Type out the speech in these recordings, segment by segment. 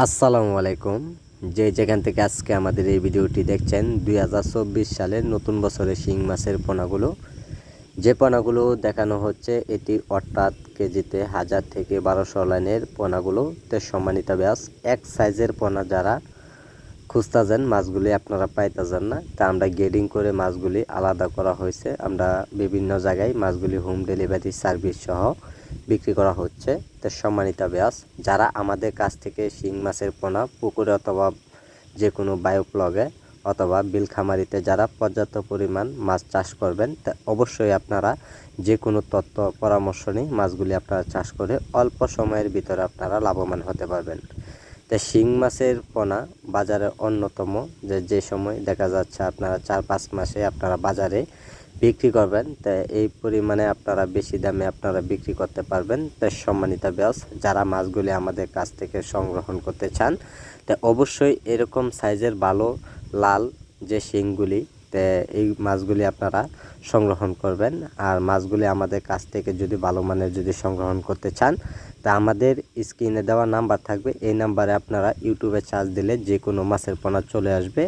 আসসালামু আলাইকুম। যে যেখান থেকে আজকে আমাদের এই ভিডিওটি দেখছেন, দুই হাজার চব্বিশ সালের নতুন বছরের শিং মাছের পোনাগুলো। যে পোনাগুলো দেখানো হচ্ছে, এটি অর্থাৎ কেজিতে হাজার থেকে বারোশো লাইনের পোনাগুলো। তে সম্মানিত ব্যাস, এক সাইজের পোনা যারা খুঁজতেছেন মাছগুলি আপনারা পাইতেছেন না। তা আমরা গেডিং করে মাছগুলি আলাদা করা হয়েছে। আমরা বিভিন্ন জায়গায় মাছগুলি হোম ডেলিভারি সার্ভিস সহ বিক্রি করা হচ্ছে। তো সম্মানিত ব্যাস যারা আমাদের কাছ থেকে শিং মাছের পোনা, পুকুরে অথবা যে কোনো বায়োপ্লগে অথবা বিলখামারিতে যারা পর্যাপ্ত পরিমাণ মাছ চাষ করবেন, তা অবশ্যই আপনারা যে কোনো তথ্য, পরামর্শ নিয়ে মাছগুলি আপনারা চাষ করে অল্প সময়ের ভিতরে আপনারা লাভবান হতে পারবেন। তা শিং মাছের পোনা বাজারে অন্যতম। যে যে সময় দেখা যাচ্ছে আপনারা চার পাঁচ মাসে আপনারা বাজারে বিক্রি করবেন, তা এই পরিমাণে আপনারা বেশি দামে আপনারা বিক্রি করতে পারবেন। তা সম্মানিত ব্যাস যারা মাছগুলি আমাদের কাছ থেকে সংগ্রহণ করতে চান, তা অবশ্যই এরকম সাইজের ভালো লাল যে শিংগুলি, তে এই মাছগুলি আপনারা সংগ্রহণ করবেন। আর মাছগুলি আমাদের কাছ থেকে যদি ভালো মানের যদি সংগ্রহণ করতে চান, তা আমাদের স্ক্রিনে দেওয়া নাম্বার থাকবে। এই নাম্বারে আপনারা ইউটিউবে চার্জ দিলে যে কোনো মাছের পোনা চলে আসবে।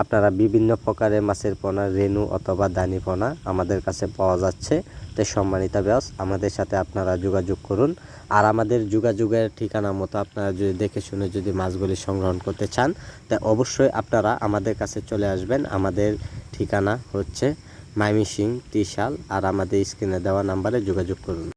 আপনারা বিভিন্ন প্রকারের মাছের পোনা, রেনু অথবা দানি পোনা আমাদের কাছে পাওয়া যাচ্ছে। তাই সম্মানিত ব্যাস, আমাদের সাথে আপনারা যোগাযোগ করুন। আর আমাদের যোগাযোগের ঠিকানা মতো আপনারা যদি দেখে শুনে যদি মাছগুলি সংগ্রহণ করতে চান, তা অবশ্যই আপনারা আমাদের কাছে চলে আসবেন। আমাদের ঠিকানা হচ্ছে মাইমিসিং ত্রিশাল আর আমাদের স্ক্রিনে দেওয়া নাম্বারে যোগাযোগ করুন।